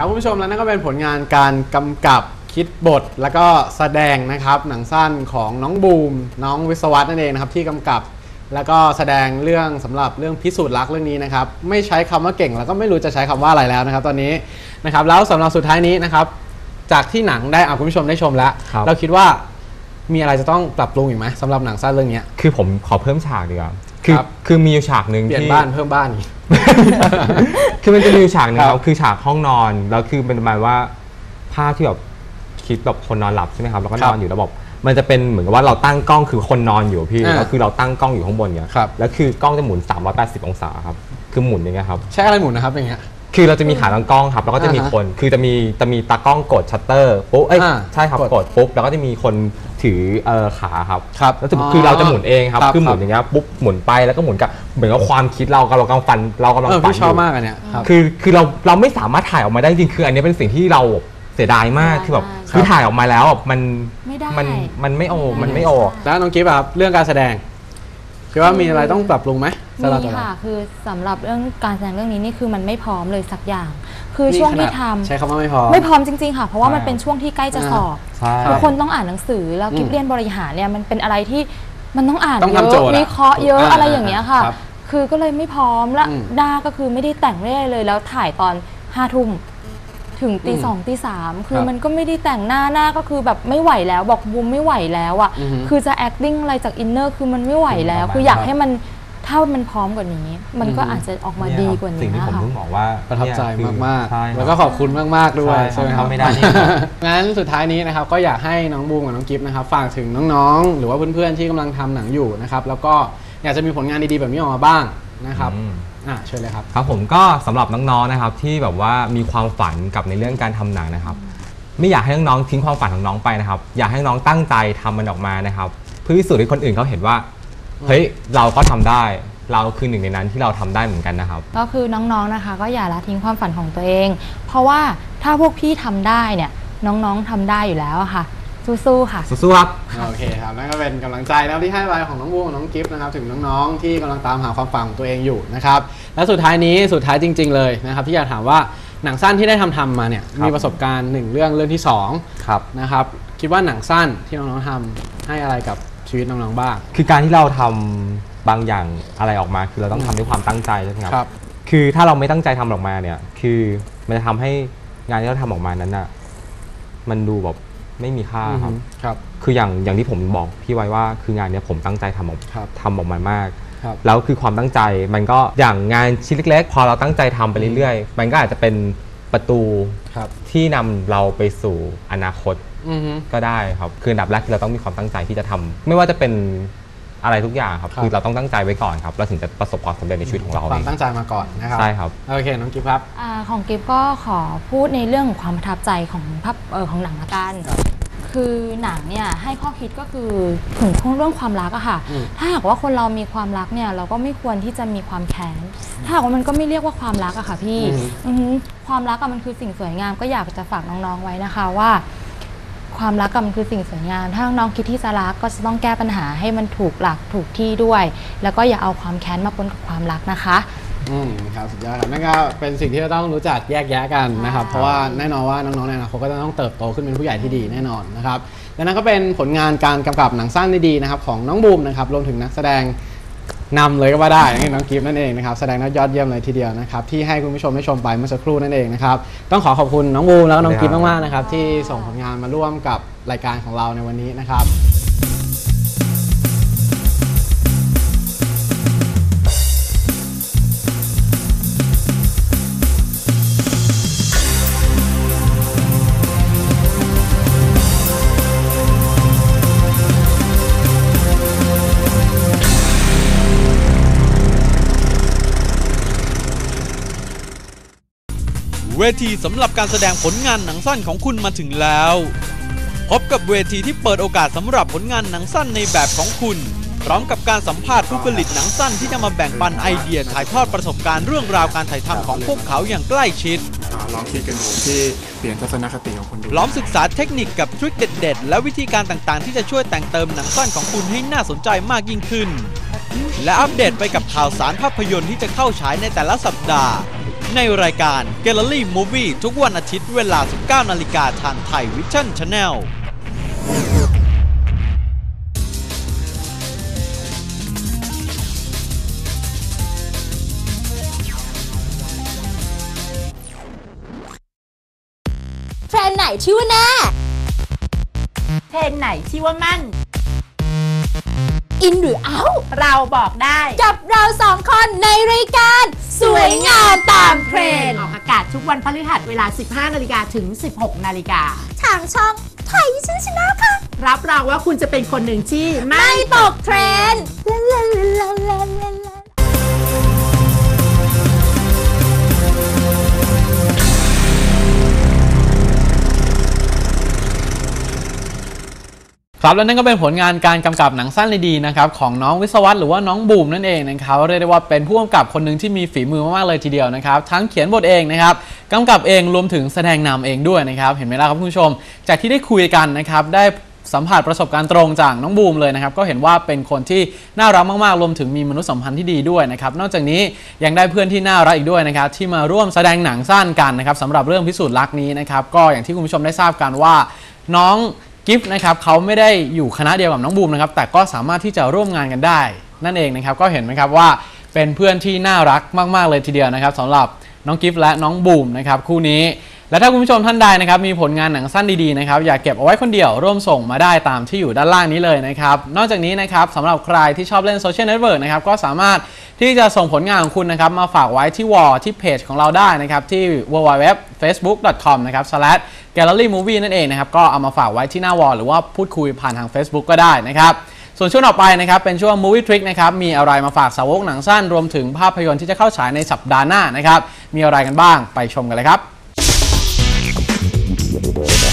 ครับคุณผู้ชมแล้วนั่นก็เป็นผลงานการกำกับคิดบทแล้วก็แสดงนะครับหนังสั้นของน้องบูม น้องวิศวัตนั่นเองนะครับที่กำกับ แล้วก็แสดงเรื่องสำหรับเรื่องพิสูจน์รักเรื่องนี้นะครับไม่ใช้คำว่าเก่ง แล้วก็ไม่รู้จะใช้คำว่าอะไรแล้วนะครับ ตอนนี้นะครับแล้วสำหรับสุดท้ายนี้นะครับจากที่หนังได้อะคุณผู้ชมได้ชมแล้ว ครับ เราคิดว่า มีอะไรจะต้องปรับปรุงอีกไหมสำหรับหนังสั้นเรื่องเนี้ย คือผมขอเพิ่มฉากดีกว่า คือครับ คือมีอยู่ฉากหนึ่งเปลี่ยนที่ บ้านเพิ่มบ้านอีก คือมันจะมีอยู่ฉากหนึงคครัรับบคือฉากห้องนอน แล้วคือเป็นประมาณว่าภาพที่แบบคิดแบบคนนอนหลับใช่ไหมครับ แล้วก็ครันบอนอยู่แล้วแบบมันจะเป็นเหมือนกับว่าเราตั้งกล้องคือคนนอนอยู่พี่อ่าแล้วคือเราตั้งกล้องอยู่ข้างบนเงี้ยครับ แล้วคือกล้องจะหมุน 380 องศาครับ คือหมุนอย่างเงี้ยครับ ใช้อะไรหมุนนะครับอย่างเงี้ย คือเราจะมีขาตั้งกล้องครับ แล้วก็จะมีอ่าฮะคน คือจะมีจะมีตากล้องกดชัตเตอร์ปุ๊บ เอ้ย อ่าใช่ครับ กด กดปุ๊บ แล้วก็จะมีคน ถือเอ่อขาครับครับแล้วจะอ๋อคือเราจะหมุนเองครับครับคือหมุครันบอย่างเงี้ยปุ๊บหมุนไปแล้วก็หมุนกับเหมือนกับความคิดเราเรากำลังฟันเรากำลังเออฝันพี่ชอบยู่มากอันเนี้ยครับ คือคือเราเราไม่สามารถถ่ายออกมาได้จริงคือ อันนี้เป็นสิ่งที่เราเสียดายมากใช่คือแบบใช่คือถ่ายออกมาแล้วแบบมันไม่ได้ มันมันไม่โอมันไม่ใช่ออก แล้วน้องกิฟต์อะครับเรื่องการแสดงคิดว่ามีอะไรต้องปรับปรุงไหม สำหรับมีตัวเรา ค่ะคือสำหรับเรื่องการแสดงเรื่องนี้นี่คือมันไม่พร้อมเลยสักอย่าง คือช่วงที่ทำใช้คำว่าไม่พอ ไม่พร้อมจริง ๆ ค่ะ เพราะว่ามันใช่เป็นช่วงที่ใกล้จะสอบ ใช่ ทุกคนต้องอ่านหนังสือแล้วอืมกิฟเรียนบริหารเนี่ยมันเป็นอะไรที่มันต้องอ่านต้องเยทำโจทย์อะอะวิเคราะห์เยอะอ่าอะไรอย่างเงี้ยค่ะ ครับคือก็เลยไม่พร้อมและอืมหน้าก็คือไม่ได้แต่งไม่ได้เลยแล้วถ่ายตอนห้าทุ่มถึงตีอืมสองตีสามคืคอรับมันก็ไม่ได้แต่งหน้าหน้าก็คือแบบไม่ไหวแล้วบอกบูมไม่ไหวแล้วอะอือฮึคือจะ acting อะไรจากอินเนอร์คือมันไม่ไหวแล้วประมาณคืออยากครับให้มัน ถ้ามันพร้อมกว่านี้ มันก็อือฮึอาจจะออกมาเนี่ยดีครับกว่าสิ่งนี้ที่ผมค่ะต้องบอกว่าประทับใจเนี่ยคือมากใช่ๆครับแล้วก็ขอบคุณมากๆด้วยใช่ครับใช่ไหมครับทำไม่ได้นี่ครับงั้นสุดท้ายนี้นะครับก็อยากให้น้องบูมกับน้องกิฟต์นะครับฝากถึงน้องๆ หรือว่าเพื่อนๆที่กำลังทำหนังอยู่นะครับแล้วก็อยากจะมีผลงานดีๆแบบนี้ออกมาบ้างนะครับอืม อะเชิญเลยครับ ครับผมก็สำหรับน้องๆนะครับที่แบบว่ามีความฝันกับในเรื่องการทำหนังนะครับ ไม่อยากให้น้องๆทิ้งความฝันของน้องไปนะครับ อยากให้น้องตั้งใจทำมันออกมานะครับ เพื่อพิสูจน์ให้คนอื่นเขาเห็นว่า เฮ้ยเราก็ทำได้ เราคือหนึ่งในนั้นที่เราทำได้เหมือนกันนะครับ ก็คือน้องๆนะคะ ก็อย่าละทิ้งความฝันของตัวเอง เพราะว่าถ้าพวกพี่ทำได้เนี่ยน้องๆทำได้อยู่แล้วอะค่ะ สู้ๆค่ะ สู้ๆครับ โอเคครับนั่นก็เป็นกำลังใจนะครับที่ให้ไปของน้องบูมกับน้องกิฟต์นะครับถึงน้องๆที่กำลังตามหาความฝันของตัวเองอยู่นะครับและสุดท้ายนี้สุดท้ายจริง ๆ เลยนะครับที่อยากถามว่าหนังสั้นที่ได้ทำทำมาเนี่ยครับ มีประสบการณ์หนึ่งเรื่องเรื่องที่สองครับ นะครับคิดว่าหนังสั้นที่น้องๆทำให้อะไรกับ ชีวิตน้องๆบ้าง คือการที่เราทำบางอย่างอะไรออกมา คือเราต้องทำด้วยความตั้งใจใช่ไหมครับ ครับ คือถ้าเราไม่ตั้งใจทำออกมาเนี่ย คือมันจะทำให้งานที่เราทำออกมานั้นน่ะ มันดูแบบไม่มีค่าครับ ครับ คืออย่างอย่างที่ผมบอกพี่ไว้ว่าคืองานเนี้ยผมตั้งใจทำออกครับทำออกมามาก ครับ แล้วคือความตั้งใจมันก็อย่างงานชิ้นเล็กๆ พอเราตั้งใจทำไปเรื่อยๆ มันก็อาจจะเป็นประตูครับ ที่นำเราไปสู่อนาคต อือฮึ ก็ได้ครับคืออันดับแรกคือเราต้องมีความตั้งใจที่จะทำไม่ว่าจะเป็นอะไรทุกอย่างครับครับ คือเราต้องตั้งใจไว้ก่อนครับเราถึงจะประสบความสำเร็จในชีวิตของเราคเอวามงตั้งใจมาก่อนนะครับใช่ครับ โอเคน้องกิฟต์ครับ อาของกิฟก็ขอพูดในเรื่องของความประทับใจของภาพเออของหนังละกัน ครับคือหนังเนี่ยให้ข้อคิดก็คือถึงเรื่องความรักอะค่ะ อืม ถ้าหากว่าคนเรามีความรักเนี่ยเราก็ไม่ควรที่จะมีความแค้น ถ้าหากว่ามันก็ไม่เรียกว่าความรักอะค่ะพี่อือหือความรักอะมันคือสิ่งสวยงามก็อยากจะฝากน้องๆไว้นะคะว่า ความรักอะมันคือสิ่งสวยงาม ถ้าน้องๆคิดที่จะรักก็จะต้องแก้ปัญหาให้มันถูกหลักถูกที่ด้วย แล้วก็อย่าเอาความแค้นมาปนกับความรักนะคะ อืมครับสุดยอดครับนั่นก็เป็นสิ่งที่เราต้องรู้จักแยกแยะกันนะครับใช่เพราะว่าแน่นอนว่าน้องๆในอนาคตก็จะต้องเติบโตขึ้นเป็นผู้ใหญ่ที่ดีแน่นอนนะครับและนั่นก็เป็นผลงานการกำกับหนังสั้นดีๆนะครับของน้องบูมนะครับรวมถึงนักแสดง นำเลยก็ว่าได้นี่น้องกิฟต์นั่นเองนะครับแสดงว่ายอดเยี่ยมเลยทีเดียวนะครับที่ให้คุณผู้ชมได้ชมไปเมื่อสักครู่นั่นเองนะครับต้องขอขอบคุณน้องบูมแล้วก็น้องกิฟต์มากๆนะครับที่ส่งผลงานมาร่วมกับรายการของเราในวันนี้นะครับ เวทีสำหรับการแสดงผลงานหนังสั้นของคุณมาถึงแล้ว พบกับเวทีที่เปิดโอกาสสำหรับผลงานหนังสั้นในแบบของคุณ พร้อมกับการสัมภาษณ์ผู้ผลิตหนังสั้นที่จะมาแบ่งปันไอเดียถ่ายทอดประสบการณ์เรื่องราวการถ่ายทำของพวกเขาอย่างใกล้ชิด อ่าลองคิดกันดูที่เปลี่ยนทัศนคติของคนดูล้อมศึกษาเทคนิคกับทริคเด็ดๆ และวิธีการต่างๆ ที่จะช่วยแต่งเติมหนังสั้นของคุณให้น่าสนใจมากยิ่งขึ้น และอัปเดตไปกับข่าวสารภาพยนตร์ที่จะเข้าฉายในแต่ละสัปดาห์ ในรายการ Gallery Movie ทุกวันอาทิตย์เวลา 19 นาฬิกาทางไทยวิชั่นชาแนลเทรนด์ไหนชื่อว่าแน่เพลงไหนชื่อว่ามั่น อินหรือเอา เราบอกได้ กับเราสองคนในรายการ สวยงามตามเทรนด์ออกอากาศทุกวันพฤหัสเวลา 15 นาฬิกาถึง 16 นาฬิกา ทางช่องไทยวิชั่นชาแนลค่ะ รับรองว่าคุณจะเป็นคนหนึ่งที่ไม่ไม่ตกเทรนด์ ลาลาลาลาลาลา ครับและนั่นก็เป็นผลงานการกำกับหนังสั้นดีๆนะครับของน้องวิศวัตหรือว่าน้องบูมนั่นเองนะครับเรียกได้ว่าเป็นผู้กำกับคนหนึ่งที่มีฝีมือมากๆเลยทีเดียวนะครับทั้งเขียนบทเองนะครับกำกับเองรวมถึงแสดงนำเองด้วยนะครับเห็นไหมล่ะครับคุณผู้ชม จากที่ได้คุยกันนะครับได้สัมผัสประสบการณ์ตรงจากน้องบูมเลยนะครับก็เห็นว่าเป็นคนที่น่ารักมากๆรวมถึงมีมนุษยสัมพันธ์ที่ดีด้วยนะครับนอกจากนี้ยังได้เพื่อนที่น่ารักอีกด้วยนะครับที่มาร่วมแสดงหนังสั้นกันนะครับสำหรับเรื่องพิสูจน์รักนี้นะครับก็อย่างที่คุณผู้ชมได้ทราบกันว่าน้อง กิฟต์นะครับเขาไม่ได้อยู่คณะเดียวกับน้องบูมนะครับ แต่ก็สามารถที่จะร่วมงานกันได้ นั่นเองนะครับ ก็เห็นไหมครับว่าเป็นเพื่อนที่น่ารักมาก ๆ เลยทีเดียวนะครับสำหรับน้องกิฟต์และน้องบูมนะครับคู่นี้ และถ้าคุณผู้ชมท่านใดนะครับมีผลงานหนังสั้นดีๆนะครับอยากเก็บเอาไว้คนเดียวร่วมส่งมาได้ตามที่อยู่ด้านล่างนี้เลยนะครับนอกจากนี้นะครับสำหรับใครที่ชอบเล่นโซเชียลเน็ตเวิร์กนะครับก็สามารถที่จะส่งผลงานของคุณนะครับมาฝากไว้ที่วอลที่เพจของเราได้นะครับที่ www.facebook.com นะครับ gallery movie นั่นเองนะครับก็เอามาฝากไว้ที่หน้าวอลหรือว่าพูดคุยผ่านทาง Facebook ก็ได้นะครับส่วนช่วงต่อไปนะครับเป็นช่วง Movie Trick นะครับมีอะไรมาฝากสาวกหนังสั้นรวมถึงภาพยนตร์ที่จะเข้าฉายในสัปดาห์หน้านะครับมีอะไรกันบ้างไปชมกันเลยครับ สัป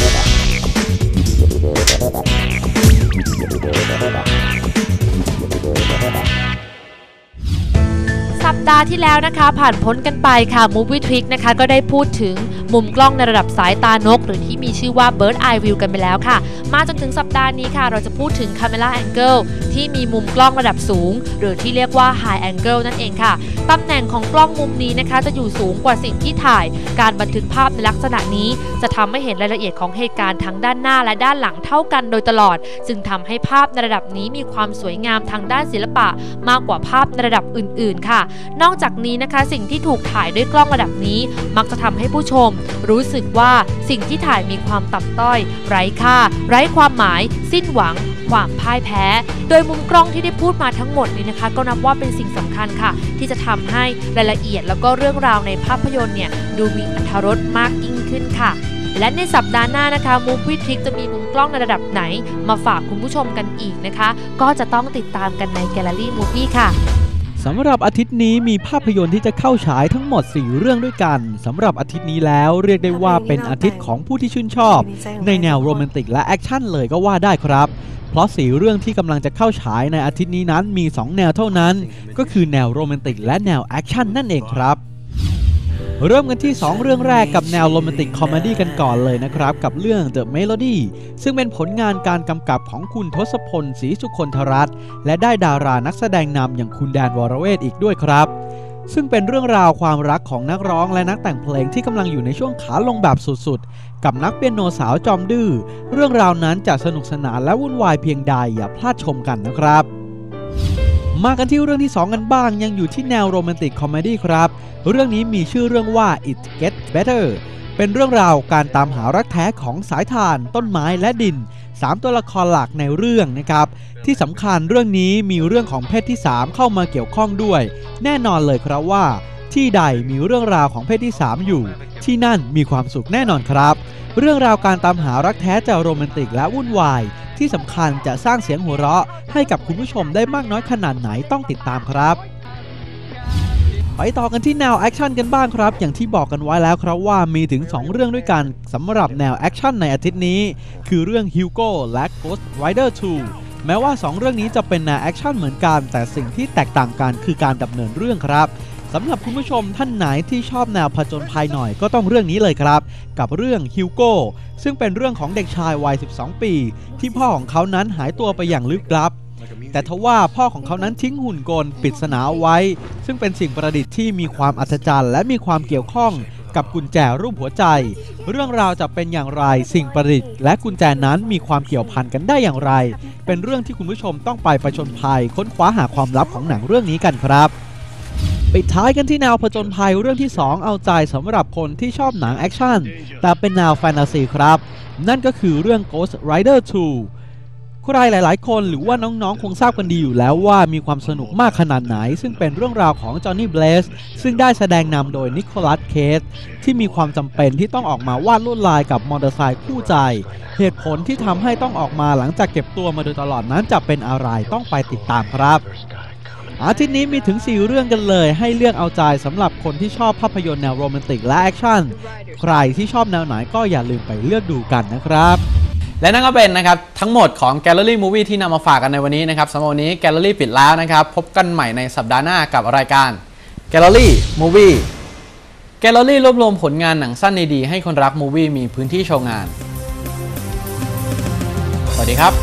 ดาห์ที่แล้วนะคะ ผ่านพ้นกันไปค่ะ Movie Trick นะคะ ก็ได้พูดถึงมุมกล้องในระดับสายตานก หรือที่มีชื่อว่า Bird Eye View กันไปแล้วค่ะ มาจนถึงสัปดาห์นี้ค่ะ เราจะพูดถึง Camera Angle ที่มีมุมกล้องระดับสูง หรือที่เรียกว่า High Angle นั่นเองค่ะตำแหน่งของกล้องมุมนี้นะคะ จะอยู่สูงกว่าสิ่งที่ถ่าย การบันทึกภาพในลักษณะนี้ จะทำให้เห็นรายละเอียดของเหตุการณ์ทั้งด้านหน้าและด้านหลังเท่ากันโดยตลอดจึงทำให้ภาพในระดับนี้มีความสวยงามทางด้านศิลปะ มากกว่าภาพในระดับอื่น ๆ ค่ะนอกจากนี้นะคะ สิ่งที่ถูกถ่ายด้วยกล้องระดับนี้ มักจะทำให้ผู้ชม รู้สึกว่าสิ่งที่ถ่ายมีความต่ำต้อย ไร้ค่า ไร้ความหมาย สิ้นหวัง ความพ่ายแพ้ โดยมุมกล้องที่ได้พูดมาทั้งหมดนี้นะคะ ก็นับว่าเป็นสิ่งสำคัญค่ะ ที่จะทำให้รายละเอียดแล้วก็เรื่องราวในภาพยนตร์เนี่ยดูมีอรรถรสมากยิ่งขึ้นค่ะและในสัปดาห์หน้านะคะ Movie Trick จะมีมุมกล้องในระดับไหน มาฝากคุณผู้ชมกันอีกนะคะ ก็จะต้องติดตามกันใน Gallery Movie ค่ะ สำหรับอาทิตย์นี้มีภาพยนตร์ที่จะเข้าฉายทั้งหมด 4 เรื่องด้วยกันสำหรับอาทิตย์นี้แล้วเรียกได้ว่าเป็นอาทิตย์ของผู้ที่ชื่นชอบ ในแนวโรแมนติกและแอคชั่นเลยก็ว่าได้ครับเพราะสีเรื่องที่กำลังจะเข้าฉายในอาทิตย์นี้นั้นมี 2 แนวเท่านั้น ก็คือแนวโรแมนติกและแนวแอคชั่นนั่นเองครับ เริ่มกันที่ 2 เรื่องแรกกับแนวโรแมนติกคอมเมดี้กันก่อนเลยนะครับ กับเรื่อง The Melody ซึ่งเป็นผลงานการกำกับของคุณทศพลศรีสุคนธรัตน์และได้ดารานักแสดงนำอย่างคุณแดนวรเวทอีกด้วยครับ ซึ่งเป็นเรื่องราวความรักของนักร้องและนักแต่งเพลงที่กำลังอยู่ในช่วงขาลงแบบสุดๆ กับนักเปียโนสาวจอมดื้อเรื่องราวนั้นจะสนุกสนานและวุ่นวายเพียงใดอย่าพลาดชมกันนะครับ มากันที่เรื่องที่ 2 กันบ้างยังอยู่ที่แนวโรแมนติกคอมเมดี้ครับ เรื่องนี้มีชื่อเรื่องว่า It Gets Better เป็นเรื่องราวการตามหารักแท้ของสายทาน ต้นไม้และดิน 3 ตัวละครหลักในเรื่องนะครับ ที่สำคัญเรื่องนี้มีเรื่องของเพศที่ 3 เข้ามาเกี่ยวข้องด้วย แน่นอนเลยครับว่า ที่ใดมีเรื่องราวของเพศที่ 3 อยู่ ที่นั่นมีความสุขแน่นอนครับ เรื่องราวการตามหารักแท้จะโรแมนติกและวุ่นวาย ที่สำคัญจะสร้างเสียงหัวเราะให้กับคุณผู้ชมได้มากน้อยขนาดไหนต้องติดตามครับไปต่อกันที่แนวแอคชั่นกันบ้างครับ อย่างที่บอกกันไว้แล้วครับว่ามีถึง 2 เรื่องด้วยกันสำหรับแนวแอคชั่นในอาทิตย์นี้ คือเรื่อง Hugo และ Ghost Rider 2 แม้ว่า 2 เรื่องนี้จะเป็นแนวแอคชั่นเหมือนกัน แต่สิ่งที่แตกต่างกันคือการดำเนินเรื่องครับ สำหรับคุณผู้ชมท่านไหนที่ชอบแนวผจญภัยหน่อยก็ต้องเรื่องนี้เลยครับ กับเรื่อง Hugo ซึ่งเป็นเรื่องของเด็กชายวัย 12 ปี ที่พ่อของเขานั้นหายตัวไปอย่างลึกลับ แต่ทว่าพ่อของเขานั้นทิ้งหุ่นกลปริศนาเอาไว้ ซึ่งเป็นสิ่งประดิษฐ์ที่มีความอัศจรรย์และมีความเกี่ยวข้องกับกุญแจรูปหัวใจ เรื่องราวจะเป็นอย่างไรสิ่งประดิษฐ์และกุญแจนั้นมีความเกี่ยวพันกันได้อย่างไร เป็นเรื่องที่คุณผู้ชมต้องไปประชนภัยค้นคว้าหาความลับของหนังเรื่องนี้กันครับ ปิดท้ายกันที่แนวผจญภัยเรื่องที่ 2 เอาใจสำหรับคนที่ชอบหนังแอคชั่น แต่เป็นแนวแฟนตาซีครับ นั่นก็คือเรื่อง Ghost Rider 2ใครหลาย ๆ คนหรือว่าน้อง ๆ คงทราบกันดีอยู่แล้วว่ามีความสนุกมากขนาดไหน ซึ่งเป็นเรื่องราวของจอห์นนี่เบลสซึ่งได้แสดงนำโดยนิโคลัสเคสที่มีความจำเป็นที่ต้องออกมาวาดลวดลายกับมอเตอร์ไซค์คู่ใจ เหตุผลที่ทำให้ต้องออกมาหลังจากเก็บตัวมาโดยตลอดนั้นจะเป็นอะไรต้องไปติดตามครับ อาทิตย์นี้มีถึง 4 เรื่องกันเลย ให้เลือกเอาใจสำหรับคนที่ชอบภาพยนตร์แนวโรแมนติกและแอคชั่น ใครที่ชอบแนวไหนก็อย่าลืมไปเลือกดูกันนะครับ และนั่นก็เป็นนะครับ ทั้งหมดของ Gallery Movie ที่นำมาฝากกันในวันนี้นะครับสำหรับวันนี้ Gallery ปิดแล้วนะครับ พบกันใหม่ในสัปดาห์หน้ากับรายการ Gallery Movie Gallery รวบรวมผลงานหนังสั้นดีๆให้คนรักมูวี่มีพื้นที่โชว์งาน สวัสดีครับ